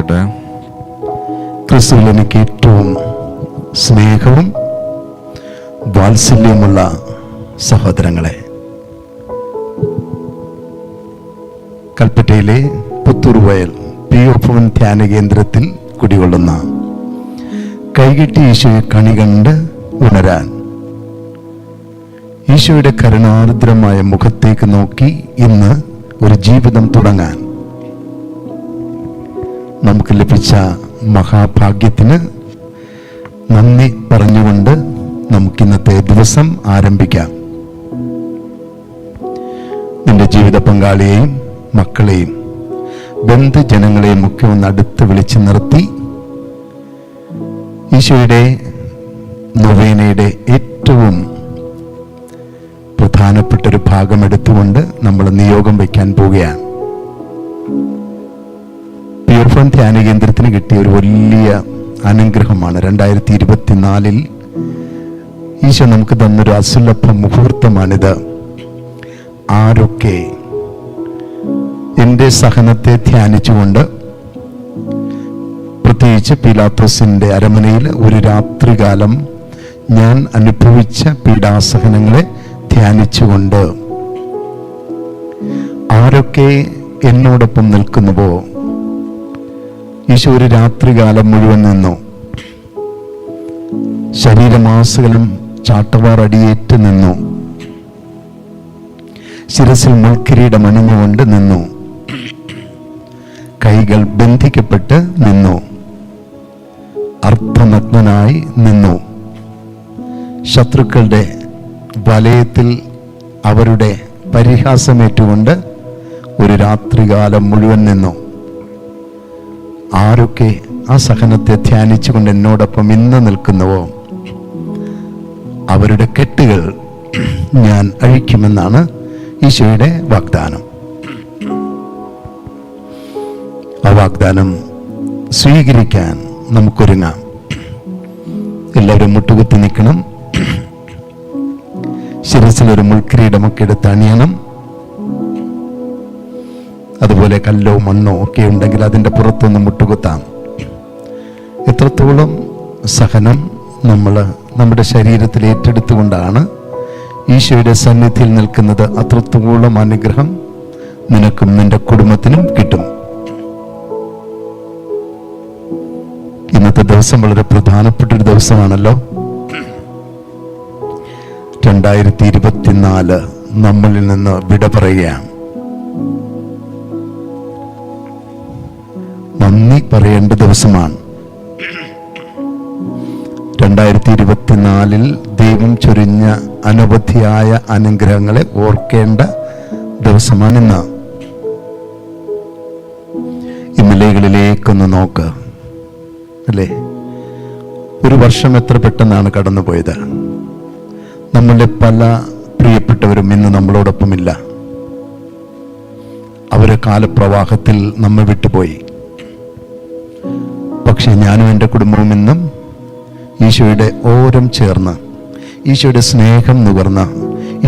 സ്തുതിയായിരിക്കട്ടെ ക്രിസ്തുവിൽ എനിക്ക് ഏറ്റവും സ്നേഹവും വാത്സല്യമുള്ള സഹോദരങ്ങളെ കൽപ്പറ്റയിലെ പുത്തൂർ വയൽ പി ഒപ്പവൻ ധ്യാന കേന്ദ്രത്തിൽ കുടികൊള്ളുന്ന കൈകെട്ടി ഈശോയെ കണി കണ്ട് ഉണരാൻ ഈശോയുടെ കരുണാർദ്രമായ മുഖത്തേക്ക് നോക്കി ഇന്ന് ഒരു ജീവിതം തുടങ്ങാൻ നമുക്ക് ലഭിച്ച മഹാഭാഗ്യത്തിന് നന്ദി പറഞ്ഞുകൊണ്ട് നമുക്ക് ഇന്നത്തെ ദിവസം ആരംഭിക്കാം. നിന്റെ ജീവിത പങ്കാളിയെയും മക്കളെയും ബന്ധുജനങ്ങളെയും ഒക്കെ ഒന്ന് അടുത്ത് വിളിച്ചു നിർത്തി ഈശോയുടെ നൊവേനയുടെ ഏറ്റവും പ്രധാനപ്പെട്ട ഒരു ഭാഗം എടുത്തുകൊണ്ട് നമ്മൾ നിയോഗം വയ്ക്കാൻ പോവുകയാണ്. പ്യൂർഫൺ ധ്യാന കേന്ദ്രത്തിന് കിട്ടിയ ഒരു വലിയ അനുഗ്രഹമാണ്. രണ്ടായിരത്തി ഇരുപത്തിനാലിൽ ഈശോ നമുക്ക് തന്നൊരു അസുലഭ മുഹൂർത്തമാണിത്. ആരൊക്കെ എന്റെ സഹനത്തെ ധ്യാനിച്ചുകൊണ്ട് പ്രത്യേകിച്ച് പീലാത്തോസിന്റെ അരമനയിൽ ഒരു രാത്രികാലം ഞാൻ അനുഭവിച്ച പീഡാസഹനങ്ങളെ ധ്യാനിച്ചുകൊണ്ട് ആരൊക്കെ എന്നോടൊപ്പം നിൽക്കുന്നുവോ? ഈശോ ഒരു രാത്രികാലം മുഴുവൻ നിന്നു. ശരീരമാസകലം ചാട്ടവാർ അടിയേറ്റ് നിന്നു. ശിരസിൽ മുൾക്കിരീടം അണിഞ്ഞുകൊണ്ട് നിന്നു. കൈകൾ ബന്ധിക്കപ്പെട്ട് നിന്നു. അർത്ഥനഗ്നനായി നിന്നു. ശത്രുക്കളുടെ വലയത്തിൽ അവരുടെ പരിഹാസമേറ്റുകൊണ്ട് ഒരു രാത്രികാലം മുഴുവൻ നിന്നു. ആരൊക്കെ ആ സഹനത്തെ ധ്യാനിച്ചുകൊണ്ട് എന്നോടൊപ്പം ഇന്ന് നിൽക്കുന്നുവോ? അവരുടെ കെട്ടുകൾ ഞാൻ അഴിക്കുമെന്നാണ് ഈശോയുടെ വാഗ്ദാനം. ആ വാഗ്ദാനം സ്വീകരിക്കാൻ നമുക്കൊരുങ്ങാം എല്ലാവരും മുട്ടുകുത്തി നിൽക്കണം. ശിരസിലൊരു മുൾക്കിരീടമൊക്കെ എടുത്ത് അണിയണം. അതുപോലെ കല്ലോ മണ്ണോ ഒക്കെ ഉണ്ടെങ്കിൽ അതിന്റെ പുറത്തൊന്ന് മുട്ടുകുത്താം. എത്രത്തോളം സഹനം നമ്മൾ നമ്മുടെ ശരീരത്തിൽ ഏറ്റെടുത്തുകൊണ്ടാണ് ഈശോയുടെ സന്നിധിയിൽ നിൽക്കുന്നത് അത്രത്തോളം അനുഗ്രഹം നിനക്കും നിന്റെ കുടുംബത്തിനും കിട്ടും. ഇന്നത്തെ ദിവസം വളരെ പ്രധാനപ്പെട്ട ഒരു ദിവസമാണല്ലോ. രണ്ടായിരത്തി ഇരുപത്തിനാല് നമ്മളിൽ നിന്ന് വിട പറയുകയാണ്. പറയേണ്ട ദിവസമാണ്. രണ്ടായിരത്തി ഇരുപത്തിനാലിൽ ദൈവം ചൊരിഞ്ഞ അനവധിയായ അനുഗ്രഹങ്ങളെ ഓർക്കേണ്ട ദിവസമാണ് ഇന്ന് ഇന്നലെകളിലേക്കൊന്ന് നോക്ക്. അല്ലേ? ഒരു വർഷം എത്ര പെട്ടെന്നാണ് കടന്നുപോയത്? നമ്മളുടെ പല പ്രിയപ്പെട്ടവരും ഇന്ന് നമ്മളോടൊപ്പമില്ല. അവരെ കാലപ്രവാഹത്തിൽ നമ്മെ വിട്ടുപോയി. പക്ഷെ ഞാനും എന്റെ കുടുംബവും ഇന്നും ഈശോയുടെ ഓരം ചേർന്ന് ഈശോയുടെ സ്നേഹം നുകർന്ന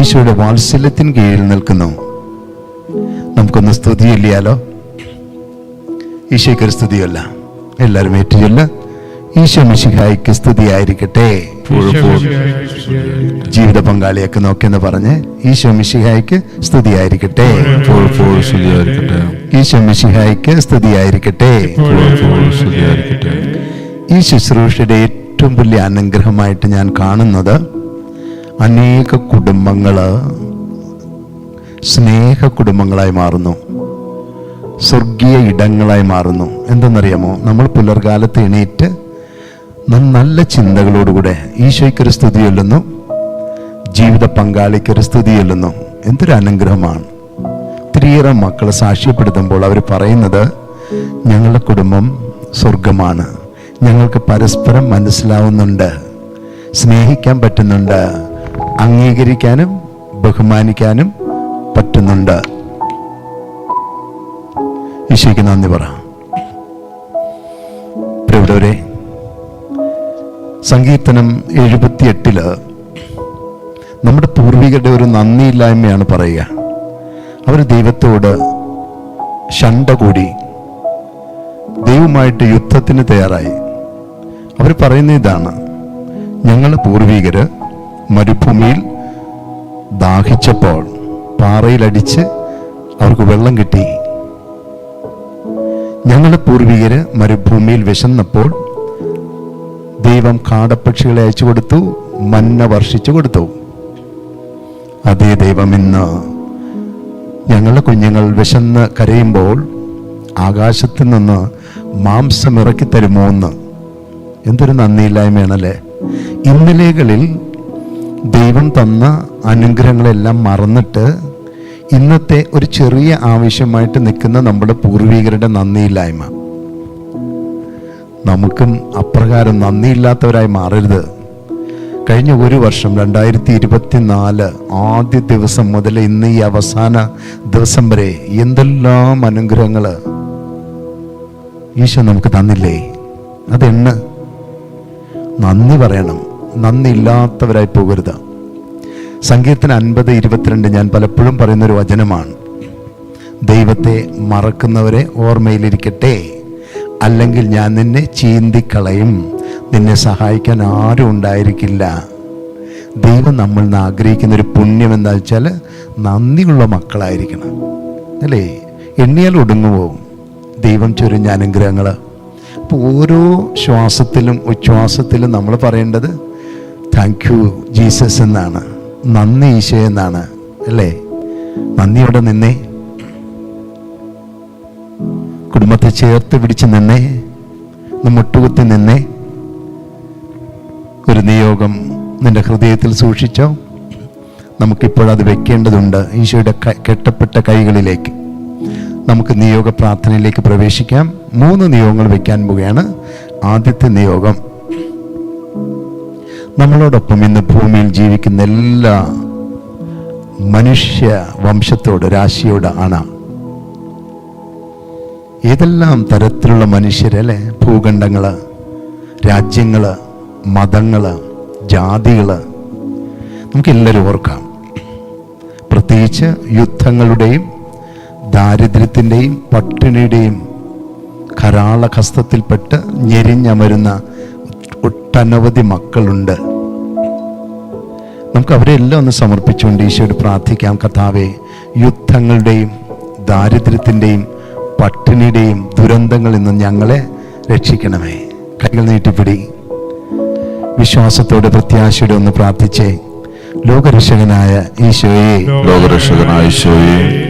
ഈശോയുടെ വാത്സല്യത്തിന് കീഴിൽ നിൽക്കുന്നു. നമുക്കൊന്ന് സ്തുതിയില്ലയാലോ? ഈശോയ്ക്കൊരു സ്തുതിയല്ല എല്ലാവരും ഏറ്റുചൊല്ല. ഈശോ മിശിഹായിക്ക് സ്തുതിയായിരിക്കട്ടെ. ജീവിത പങ്കാളിയൊക്കെ നോക്കിയെന്ന് പറഞ്ഞ് ഈശോ മിശിഹായിക്ക് സ്തുതിയായിരിക്കട്ടെ. എപ്പോഴും സ്തുതിയായിരിക്കട്ടെ. ഈ ശുശ്രൂഷയുടെ ഏറ്റവും വലിയ അനുഗ്രഹമായിട്ട് ഞാൻ കാണുന്നത് അനേക കുടുംബങ്ങൾ സ്നേഹ കുടുംബങ്ങളായി മാറുന്നു. സ്വർഗീയ ഇടങ്ങളായി മാറുന്നു. എന്തെന്നറിയാമോ? നമ്മൾ പുലർകാലത്ത് എണീറ്റ് നാം നല്ല ചിന്തകളോടുകൂടെ ഈശോയ്ക്കൊരു സ്തുതി ചൊല്ലുന്നു ജീവിത പങ്കാളിക്കൊരു സ്തുതി ചൊല്ലുന്നു എന്തൊരു അനുഗ്രഹമാണ്. ഒത്തിരിയേറെ മക്കളെ സാക്ഷ്യപ്പെടുത്തുമ്പോൾ അവർ പറയുന്നത് ഞങ്ങളുടെ കുടുംബം സ്വർഗമാണ് ഞങ്ങൾക്ക് പരസ്പരം മനസ്സിലാവുന്നുണ്ട് സ്നേഹിക്കാൻ പറ്റുന്നുണ്ട് അംഗീകരിക്കാനും ബഹുമാനിക്കാനും പറ്റുന്നുണ്ട്. ഈശോയ്ക്ക് നന്ദി പറ. പ്രിയപ്പെട്ടവരെ സങ്കീർത്തനം എഴുപത്തിയെട്ടിൽ നമ്മുടെ പൂർവികരുടെ ഒരു നന്ദിയില്ലായ്മയാണ് പറയുക. അവർ ദൈവത്തോട് ഷണ്ട കൂടി ദൈവമായിട്ട് യുദ്ധത്തിന് തയ്യാറായി. അവർ പറയുന്ന ഇതാണ് ഞങ്ങൾ പൂർവികര് മരുഭൂമിയിൽ ദാഹിച്ചപ്പോൾ പാറയിലടിച്ച് അവർക്ക് വെള്ളം കിട്ടി. ഞങ്ങളുടെ പൂർവികര് മരുഭൂമിയിൽ വിശന്നപ്പോൾ ദൈവം കാടപ്പക്ഷികളെ അയച്ചു കൊടുത്തു മന്ന വർഷിച്ചു കൊടുത്തു. അതേ ദൈവം ഇന്ന് ഞങ്ങളുടെ കുഞ്ഞുങ്ങൾ വിശന്ന് കരയുമ്പോൾ ആകാശത്ത് നിന്ന് മാംസം ഇറക്കി തരുമോ എന്ന്. എന്തൊരു നന്ദിയില്ലായ്മയാണല്ലേ? ഇന്നലെകളിൽ ദൈവം തന്ന അനുഗ്രഹങ്ങളെല്ലാം മറന്നിട്ട് ഇന്നത്തെ ഒരു ചെറിയ ആവശ്യമായിട്ട് നിൽക്കുന്ന നമ്മുടെ പൂർവികരുടെ നന്ദിയില്ലായ്മ. നമുക്കും അപ്രകാരം നന്ദിയില്ലാത്തവരായി മാറരുത്. കഴിഞ്ഞ ഒരു വർഷം രണ്ടായിരത്തി ഇരുപത്തിനാല് ആദ്യ ദിവസം മുതൽ ഇന്ന് ഈ അവസാന ദിവസം വരെ എന്തെല്ലാം അനുഗ്രഹങ്ങൾ ഈശോ നമുക്ക് തന്നില്ലേ? അതെണ്ണ് നന്ദി പറയണം. നന്ദി ഇല്ലാത്തവരായി പോകരുത്. സംഗീതത്തിന് അൻപത് ഇരുപത്തിരണ്ട് ഞാൻ പലപ്പോഴും പറയുന്നൊരു വചനമാണ്. ദൈവത്തെ മറക്കുന്നവരെ ഓർമ്മയിലിരിക്കട്ടെ. അല്ലെങ്കിൽ ഞാൻ നിന്നെ ചീന്തിക്കളയും. നിന്നെ സഹായിക്കാൻ ആരും ഉണ്ടായിരിക്കില്ല. ദൈവം നമ്മൾ നിന്ന് ആഗ്രഹിക്കുന്ന ഒരു പുണ്യം എന്താ വെച്ചാൽ നന്ദിയുള്ള മക്കളായിരിക്കണം. അല്ലേ? എണ്ണിയാൽ ഒടുങ്ങുമോ ദൈവം ചൊരിഞ്ഞ അനുഗ്രഹങ്ങൾ. അപ്പോൾ ഓരോ ശ്വാസത്തിലും ഉച്ഛ്വാസത്തിലും നമ്മൾ പറയേണ്ടത് താങ്ക് യു ജീസസ് എന്നാണ്. നന്ദി ഈശോ എന്നാണ്. അല്ലേ? നന്ദിയോടെ നിന്നേ. കുടുംബത്തെ ചേർത്ത് പിടിച്ച് നിന്നേ മുട്ടുകുത്തി നിന്നേ. ഒരു നിയോഗം നിന്റെ ഹൃദയത്തിൽ സൂക്ഷിച്ചോ. നമുക്കിപ്പോഴത് വെക്കേണ്ടതുണ്ട് ഈശോയുടെ കെട്ടപ്പെട്ട കൈകളിലേക്ക്. നമുക്ക് നിയോഗ പ്രാർത്ഥനയിലേക്ക് പ്രവേശിക്കാം. മൂന്ന് നിയോഗങ്ങൾ വെക്കാൻ പോവുകയാണ്. ആദ്യത്തെ നിയോഗം നമ്മളോടൊപ്പം ഇന്ന് ഭൂമിയിൽ ജീവിക്കുന്ന എല്ലാ മനുഷ്യ വംശത്തോട് രാശിയോട് ആണ്. ഏതെല്ലാം തരത്തിലുള്ള മനുഷ്യരല്ലേ? ഭൂഖണ്ഡങ്ങൾ രാജ്യങ്ങൾ മതങ്ങൾ ജാതികൾ നമുക്കെല്ലാവരും ഓർക്കാം. പ്രത്യേകിച്ച് യുദ്ധങ്ങളുടെയും ദാരിദ്ര്യത്തിന്റെയും പട്ടിണിയുടെയും കരാള ഹസ്തത്തിൽപ്പെട്ട് ഞെരിഞ്ഞമരുന്ന ഒട്ടനവധി മക്കളുണ്ട്. നമുക്ക് അവരെ എല്ലാം ഒന്ന് സമർപ്പിച്ചുകൊണ്ട് ഈശോയോട് പ്രാർത്ഥിക്കാം. കഥാവെ യുദ്ധങ്ങളുടെയും ദാരിദ്ര്യത്തിന്റെയും പട്ടിണിയുടെയും ദുരന്തങ്ങളിൽ നിന്നും ഞങ്ങളെ രക്ഷിക്കണമേ. കൈകൾ നീട്ടിപ്പിടി. വിശ്വാസത്തോടെ പ്രത്യാശയോടെ ഒന്ന് പ്രാർത്ഥിച്ചേ ലോകരക്ഷകനായ ഈശോയെ. ലോകരക്ഷകനായ ഈശോയെ.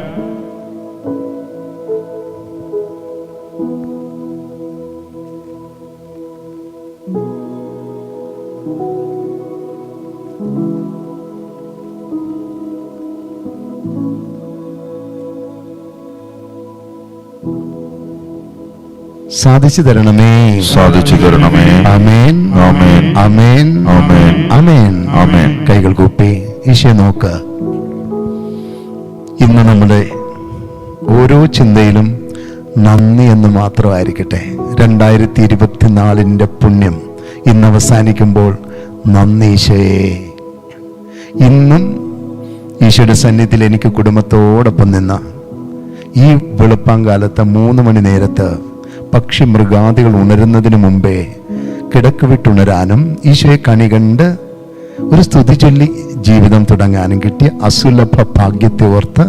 സാധിച്ചു തരണമേ. സാധിച്ചു തരണമേ. അമേൻ അമേൻ അമേൻ അമേൻ അമേൻ അമേൻ കൈകൾ കൂപ്പി ഈശോ നോക്ക്. ഇന്ന് നമ്മുടെ ഓരോ ചിന്തയിലും നന്ദി എന്ന് മാത്രമായിരിക്കട്ടെ. രണ്ടായിരത്തി ഇരുപത്തിനാലിന്റെ പുണ്യം ഇന്ന് അവസാനിക്കുമ്പോൾ നന്ദി ഈശോയെ. ഇന്നും ഈശോയുടെ സന്നിധിയിൽ എനിക്ക് കുടുംബത്തോടൊപ്പം നിന്ന ഈ വെളുപ്പാങ്കാലത്ത് മൂന്ന് മണി നേരത്ത് പക്ഷി മൃഗാദികൾ ഉണരുന്നതിന് മുമ്പേ കിടക്ക് വിട്ടുണരാനും ഈശോയെ കണി കണ്ട് ഒരു സ്തുതി ചൊല്ലി ജീവിതം തുടങ്ങാനും കിട്ടിയ അസുലഭ ഭാഗ്യത്തെ ഓർത്ത്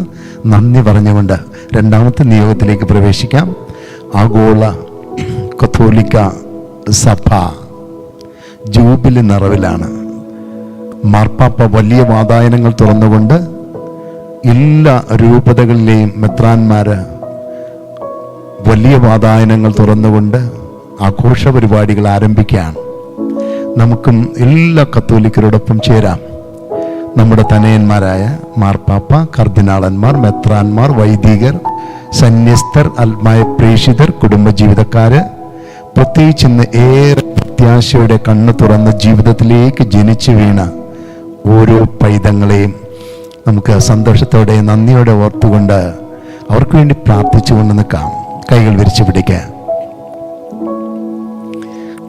നന്ദി പറഞ്ഞുകൊണ്ട് രണ്ടാമത്തെ നിയോഗത്തിലേക്ക് പ്രവേശിക്കാം. ആഗോള കത്തോലിക്ക സഭ ജൂബിലി നിറവിലാണ്. മാർപ്പാപ്പ വലിയ വാതായനങ്ങൾ തുറന്നുകൊണ്ട് എല്ലാ രൂപതകളിലെയും മെത്രാന്മാര് വലിയ വാതായനങ്ങൾ തുറന്നുകൊണ്ട് ആഘോഷ പരിപാടികൾ ആരംഭിക്കുകയാണ്. നമുക്കും എല്ലാ കത്തോലിക്കരോടൊപ്പം ചേരാം. നമ്മുടെ തനയന്മാരായ മാർപ്പാപ്പ കർദിനാളന്മാർ മെത്രാന്മാർ വൈദികർ സന്യസ്തർ ആത്മായ പ്രേഷിതർ കുടുംബജീവിതക്കാര് പ്രത്യേകിച്ച് ഇന്ന് ഏറെ പ്രത്യാശയുടെ കണ്ണ് തുറന്ന് ജീവിതത്തിലേക്ക് ജനിച്ചു വീണ ഓരോ പൈതങ്ങളെയും നമുക്ക് സന്തോഷത്തോടെ നന്ദിയോടെ ഓർത്തുകൊണ്ട് അവർക്ക് വേണ്ടി പ്രാർത്ഥിച്ചുകൊണ്ട് നിൽക്കാം. കൈകൾ വിരിച്ചു പിടിക്കുക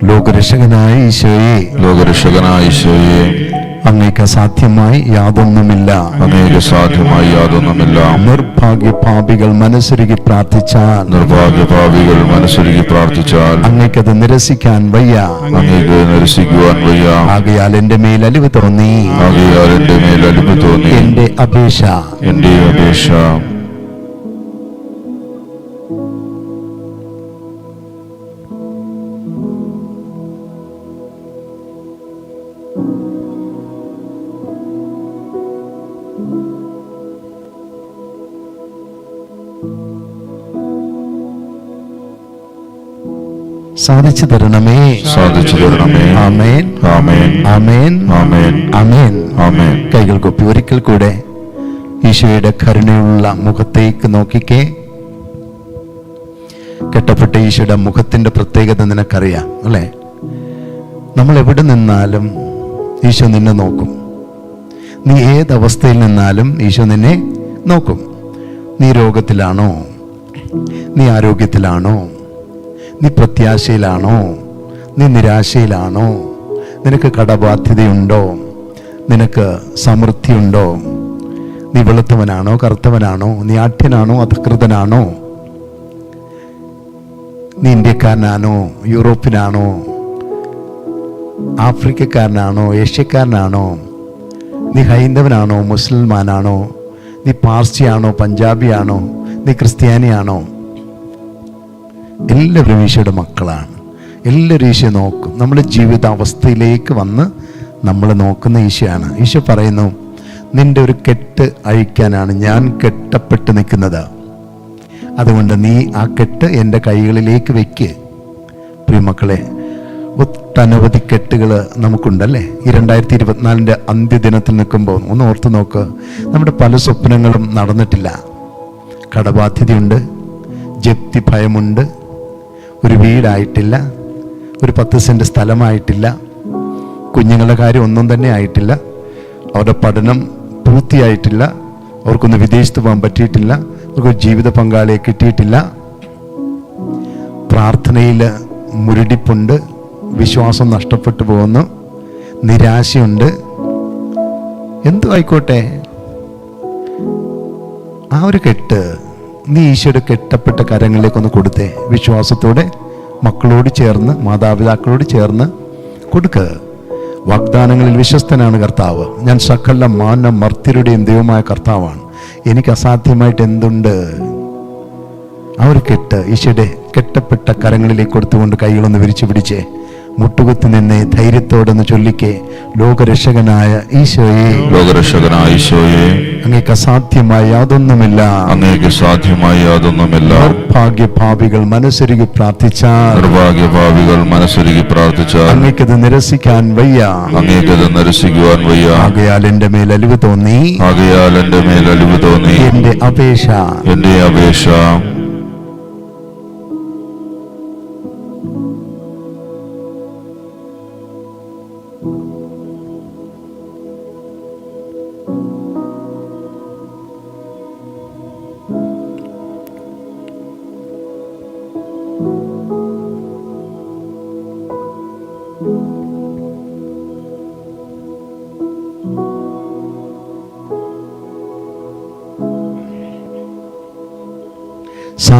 ലോകരക്ഷകനായ ഈശോയെ ലോകരക്ഷകനായ ഈശോയെ അങ്ങേക്ക് സാധ്യമായി യാതൊന്നുമില്ല. അങ്ങേക്ക് സാധ്യമായി യാതൊന്നുമില്ല. നിർഭാഗ്യ പാപികൾ മനസ്സൊരുകി പ്രാർത്ഥിച്ചാൽ നിർഭാഗ്യ പാപികൾ മനസ്സൊരുകി പ്രാർത്ഥിച്ചാൽ അങ്ങേക്കത് നിരസിക്കാൻ വയ്യ. അങ്ങേക്ക് നിരസിക്കുവാൻ വയ്യ. ആകയാൽ എന്റെ മേൽ അലിവ് തോന്നി. ആകയാൽ എന്റെ മേൽ അലിവ് തോന്നി. എന്റെ അപേക്ഷ. എന്റെ അപേക്ഷ. സാധിച്ചു തരണമേ. സാധിച്ചു തരണമേ. ആമേൻ. ആമേൻ. ആമേൻ. ആമേൻ. ആമേൻ. ആമേൻ. കൈകൾ കൊപ്പി ഒരിക്കൽ കൂടെ ഈശോയുടെ കരുണയുള്ള മുഖത്തേക്ക് നോക്കിക്കേ. കെട്ടപ്പെട്ട ഈശോയുടെ മുഖത്തിന്റെ പ്രത്യേകത നിനക്കറിയാം അല്ലേ? നമ്മൾ എവിടെ നിന്നാലും ഈശോ നിന്നെ നോക്കും. നീ ഏത് അവസ്ഥയിൽ നിന്നാലും ഈശോ നിന്നെ നോക്കും. നീ രോഗത്തിലാണോ? നീ ആരോഗ്യത്തിലാണോ? നീ പ്രത്യാശയിലാണോ? നീ നിരാശയിലാണോ? നിനക്ക് കടബാധ്യതയുണ്ടോ? നിനക്ക് സമൃദ്ധിയുണ്ടോ? നീ വെളുത്തവനാണോ? കറുത്തവനാണോ? നീ ആഠ്യനാണോ? അധികൃതനാണോ? നീ ഇന്ത്യക്കാരനാണോ? യൂറോപ്പിനാണോ? ആഫ്രിക്കക്കാരനാണോ? ഏഷ്യക്കാരനാണോ? നീ ഹൈന്ദവനാണോ? മുസ്ലിമാനാണോ? നീ പാർസിയാണോ? പഞ്ചാബിയാണോ? നീ ക്രിസ്ത്യാനിയാണോ? എല്ലാവരും ഈശോയുടെ മക്കളാണ്. എല്ലാവരും ഈശോ നോക്കും. നമ്മുടെ ജീവിതാവസ്ഥയിലേക്ക് വന്ന് നമ്മൾ നോക്കുന്ന ഈശോയാണ്. ഈശോ പറയുന്നു നിന്റെ ഒരു കെട്ട് അഴിക്കാനാണ് ഞാൻ കെട്ടപ്പെട്ട് നിൽക്കുന്നത്. അതുകൊണ്ട് നീ ആ കെട്ട് എന്റെ കൈകളിലേക്ക് വെക്ക്. പ്രിയമക്കളെ ഒട്ടനവധി കെട്ടുകൾ നമുക്കുണ്ടല്ലേ? ഈ രണ്ടായിരത്തി ഇരുപത്തിനാലിന്റെ അന്ത്യദിനത്തിൽ നിൽക്കുമ്പോൾ ഒന്ന് ഓർത്ത് നോക്ക്. നമ്മുടെ പല സ്വപ്നങ്ങളും നടന്നിട്ടില്ല. കടബാധ്യതയുണ്ട് ജപ്തി ഭയമുണ്ട് ഒരു വീടായിട്ടില്ല ഒരു പത്ത് സെന്റ് സ്ഥലമായിട്ടില്ല കുഞ്ഞുങ്ങളുടെ കാര്യം ഒന്നും തന്നെ ആയിട്ടില്ല അവരുടെ പഠനം പൂർത്തിയായിട്ടില്ല അവർക്കൊന്ന് വിദേശത്ത് പോകാൻ പറ്റിയിട്ടില്ല അവർക്ക് ജീവിത പങ്കാളിയെ കിട്ടിയിട്ടില്ല. പ്രാർത്ഥനയിൽ മുരടിപ്പുണ്ട് വിശ്വാസം നഷ്ടപ്പെട്ടു പോകുന്നു നിരാശയുണ്ട്. എന്തു ആയിക്കോട്ടെ ആ ഒരു കെട്ട് നീ ഈശോയുടെ കെട്ടപ്പെട്ട കരങ്ങളിലേക്കൊന്ന് കൊടുത്തേ. വിശ്വാസത്തോടെ മക്കളോട് ചേർന്ന് മാതാപിതാക്കളോട് ചേർന്ന് കൊടുക്കുക വാഗ്ദാനങ്ങളിൽ വിശ്വസ്തനാണ് കർത്താവ്. ഞാൻ സകല മാന മർത്യരുടെയും ദൈവമായ കർത്താവാണ്. എനിക്ക് അസാധ്യമായിട്ട് എന്തുണ്ട്? ആ ഒരു കെട്ട് ഈശോയുടെ കെട്ടപ്പെട്ട കരങ്ങളിലേക്ക് കൊടുത്തുകൊണ്ട് കൈകളൊന്ന് വിരിച്ചു പിടിച്ചേ. മുട്ടുകുത്തി നിന്നെ ധൈര്യത്തോടെ ചൊല്ലിക്കേ ലോകരക്ഷകനായ ഈശോയെ. ലോകരക്ഷകനായ ഈശോയെ. അങ്ങേക്ക് അസാധ്യമായി യാതൊന്നുമില്ല. അങ്ങേക്ക് സാധ്യമായി യാതൊന്നുമില്ല. നിർഭാഗ്യ ഭാവികൾ മനസ്സൊരുകി പ്രാർത്ഥിച്ചാൽ. നിർഭാഗ്യഭാവികൾ മനസ്സൊരുകി പ്രാർത്ഥിച്ച അങ്ങേക്കത് നിരസിക്കാൻ വയ്യ. അങ്ങേക്കത് നിരസിക്കുവാൻ വയ്യ. ആകയാൽ എന്റെ മേൽ അലിവ് തോന്നി. ആകയാൽ എന്റെ മേൽ അലിവ് തോന്നി. എന്റെ അപേക്ഷ. എന്റെ അപേക്ഷ.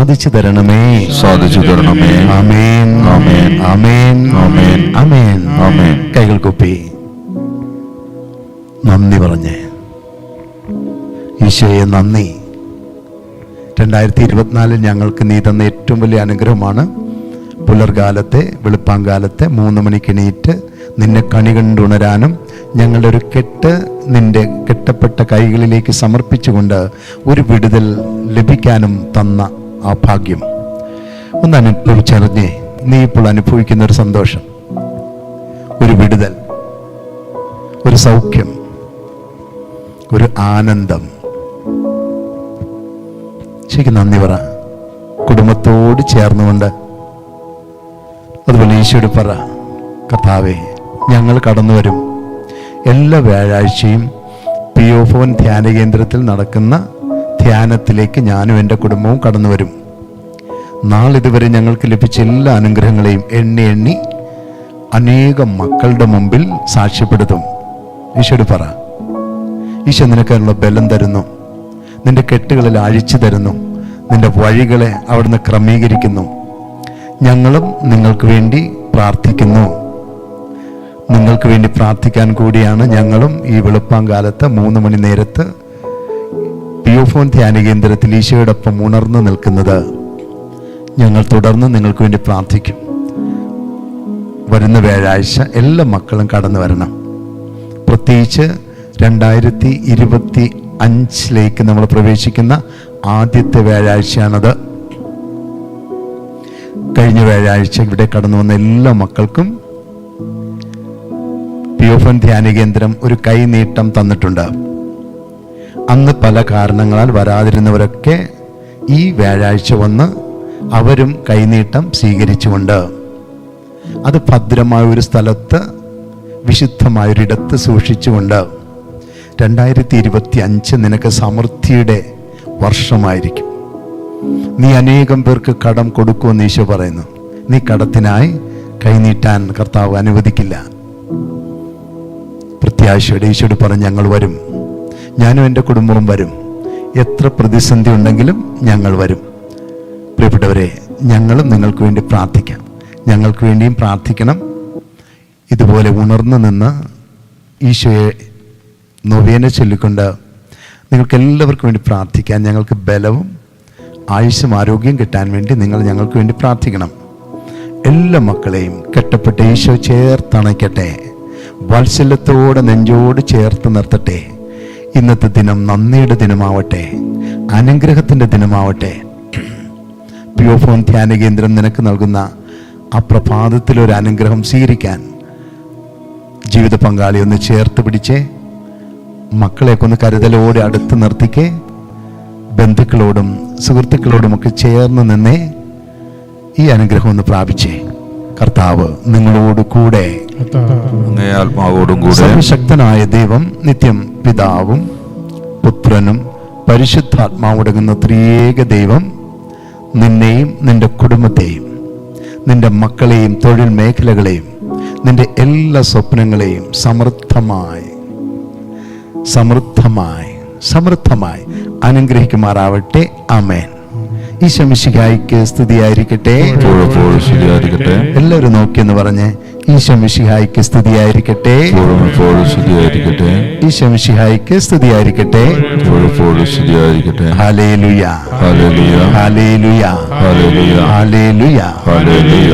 സാധിച്ചു തരണമേ. സാധിച്ചു തരണമേ. അമേൻ അമേൻ അമേൻ അമേൻ അമേൻ അമേൻ കൈകൾ കൊപ്പി. നന്ദി പറഞ്ഞേ. ഈശോയെ നന്ദി. രണ്ടായിരത്തി ഇരുപത്തിനാലിൽ ഞങ്ങൾക്ക് നീ തന്ന ഏറ്റവും വലിയ അനുഗ്രഹമാണ് പുലർകാലത്തെ വെളുപ്പാങ്കാലത്തെ മൂന്ന് മണിക്ക് എണീറ്റ് നിന്നെ കണി കണ്ടുണരാനും ഞങ്ങളുടെ ഒരു കെട്ട് നിന്റെ കെട്ടപ്പെട്ട കൈകളിലേക്ക് സമർപ്പിച്ചുകൊണ്ട് ഒരു വിടുതൽ ലഭിക്കാനും തന്ന ആ ഭാഗ്യം. ഒന്ന് അനുഭവിച്ചറിഞ്ഞേ നീ ഇപ്പോൾ അനുഭവിക്കുന്ന ഒരു സന്തോഷം ഒരു വിടുതൽ ഒരു സൗഖ്യം ഒരു ആനന്ദം. ശരിക്കും നന്ദി പറ. കുടുംബത്തോട് ചേർന്നുകൊണ്ട് അതുപോലെ ഈശോട് പറ കർത്താവേ ഞങ്ങൾ കടന്നു വരും എല്ലാ വ്യാഴാഴ്ചയും പി പിയോഫോൻ ധ്യാന കേന്ദ്രത്തിൽ നടക്കുന്ന ധ്യാനത്തിലേക്ക് ഞാനും എന്റെ കുടുംബവും കടന്നു വരും. നാളിതുവരെ ഞങ്ങൾക്ക് ലഭിച്ച എല്ലാ അനുഗ്രഹങ്ങളെയും എണ്ണി എണ്ണി അനേകം മക്കളുടെ മുമ്പിൽ സാക്ഷ്യപ്പെടുത്തും. ഈശോട് പറ ഈശോ നിനക്കതിനുള്ള ബലം തരുന്നു. നിന്റെ കെട്ടുകളിൽ അഴിച്ചു തരുന്നു. നിന്റെ വഴികളെ അവിടുന്ന് ക്രമീകരിക്കുന്നു. ഞങ്ങളും നിങ്ങൾക്ക് വേണ്ടി പ്രാർത്ഥിക്കുന്നു. നിങ്ങൾക്ക് വേണ്ടി പ്രാർത്ഥിക്കാൻ കൂടിയാണ് ഞങ്ങളും ഈ വെളുപ്പാങ്കാലത്ത് മൂന്ന് മണി നേരത്ത് പിയോഫോൻ ധ്യാന കേന്ദ്രത്തിൽ ഈശോയോടൊപ്പം ഉണർന്നു നിൽക്കുന്നത് ഞങ്ങൾ തുടർന്ന് നിങ്ങൾക്ക് വേണ്ടി പ്രാർത്ഥിക്കും. വരുന്ന വ്യാഴാഴ്ച എല്ലാ മക്കളും കടന്നു വരണം. പ്രത്യേകിച്ച് രണ്ടായിരത്തി ഇരുപത്തി അഞ്ചിലേക്ക് നമ്മൾ പ്രവേശിക്കുന്ന ആദ്യത്തെ വ്യാഴാഴ്ചയാണത്. കഴിഞ്ഞ വ്യാഴാഴ്ച ഇവിടെ കടന്നു വന്ന എല്ലാ മക്കൾക്കും പിയോഫൻ ധ്യാന കേന്ദ്രം ഒരു കൈനീട്ടം തന്നിട്ടുണ്ട്. അന്ന് പല കാരണങ്ങളാൽ വരാതിരുന്നവരൊക്കെ ഈ വ്യാഴാഴ്ച വന്ന് അവരും കൈനീട്ടം സ്വീകരിച്ചുകൊണ്ട് അത് ഭദ്രമായ ഒരു സ്ഥലത്ത് വിശുദ്ധമായൊരിടത്ത് സൂക്ഷിച്ചുകൊണ്ട് രണ്ടായിരത്തി ഇരുപത്തി അഞ്ച് നിനക്ക് സമൃദ്ധിയുടെ വർഷമായിരിക്കും. നീ അനേകം പേർക്ക് കടം കൊടുക്കുമെന്ന് ഈശോ പറയുന്നു. നീ കടത്തിനായി കൈനീട്ടാൻ കർത്താവ് അനുവദിക്കില്ല. പ്രത്യാശയുടെ ഈശോട് പറഞ്ഞ് ഞങ്ങൾ വരും. ഞാനും എന്റെ കുടുംബവും വരും. എത്ര പ്രതിസന്ധി ഉണ്ടെങ്കിലും ഞങ്ങൾ വരും. പ്രിയപ്പെട്ടവരെ ഞങ്ങളും നിങ്ങൾക്ക് വേണ്ടി പ്രാർത്ഥിക്കാം. ഞങ്ങൾക്ക് വേണ്ടിയും പ്രാർത്ഥിക്കണം. ഇതുപോലെ ഉണർന്നു നിന്ന് ഈശോയെ നൊവേനെ ചൊല്ലിക്കൊണ്ട് നിങ്ങൾക്ക് എല്ലാവർക്കും വേണ്ടി പ്രാർത്ഥിക്കാം. ഞങ്ങൾക്ക് ബലവും ആയുസ്സും ആരോഗ്യം കിട്ടാൻ വേണ്ടി നിങ്ങൾ ഞങ്ങൾക്ക് വേണ്ടി പ്രാർത്ഥിക്കണം. എല്ലാ മക്കളെയും കെട്ടപ്പെട്ട ഈശോ ചേർത്തണയ്ക്കട്ടെ. വാത്സല്യത്തോടെ നെഞ്ചോട് ചേർത്ത് നിർത്തട്ടെ. ഇന്നത്തെ ദിനം നന്ദിയുടെ ദിനമാവട്ടെ അനുഗ്രഹത്തിന്റെ ദിനമാവട്ടെ. പിയോഫോൺ ധ്യാന കേന്ദ്രം നിനക്ക് നൽകുന്ന ആ പ്രഭാതത്തിലൊരു അനുഗ്രഹം സ്വീകരിക്കാൻ ജീവിത പങ്കാളി ഒന്ന് ചേർത്ത് പിടിച്ചേ മക്കളെയൊക്കെ ഒന്ന് കരുതലോടെ അടുത്ത് നിർത്തിക്കേ. ബന്ധുക്കളോടും സുഹൃത്തുക്കളോടും ഒക്കെ ചേർന്ന് നിന്നേ ഈ അനുഗ്രഹം ഒന്ന് പ്രാപിച്ചേ. കർത്താവ് നിങ്ങളോട് കൂടെ അങ്ങേ ആത്മാവോടും കൂടെ ശക്തനായ ദൈവം നിത്യം പിതാവും പുത്രനും പരിശുദ്ധാത്മാവടങ്ങുന്ന ത്രിയേക ദൈവം നിന്നെയും നിന്റെ കുടുംബത്തെയും നിന്റെ മക്കളെയും തൊഴിൽ മേഖലകളെയും നിന്റെ എല്ലാ സ്വപ്നങ്ങളെയും സമൃദ്ധമായി സമൃദ്ധമായി സമൃദ്ധമായി അനുഗ്രഹിക്കുമാറാവട്ടെ. അമേൻ ഈ ശമിശികായിക്ക് സ്തുതിയായിരിക്കട്ടെ. എല്ലാവരും നോക്കിയെന്ന് പറഞ്ഞ് ഈ ശമിശിഹായിക്ക് സ്തുതിയായിരിക്കട്ടെ എപ്പോഴും എപ്പോഴും ശരിയായിരിക്കട്ടെ ഈ ശമിശിഹായിക്ക് സ്തുതിയായിരിക്കട്ടെ എപ്പോഴെപ്പോഴും ശരിയായിരിക്കട്ടെ hallelujah hallelujah hallelujah hallelujah hallelujah hallelujah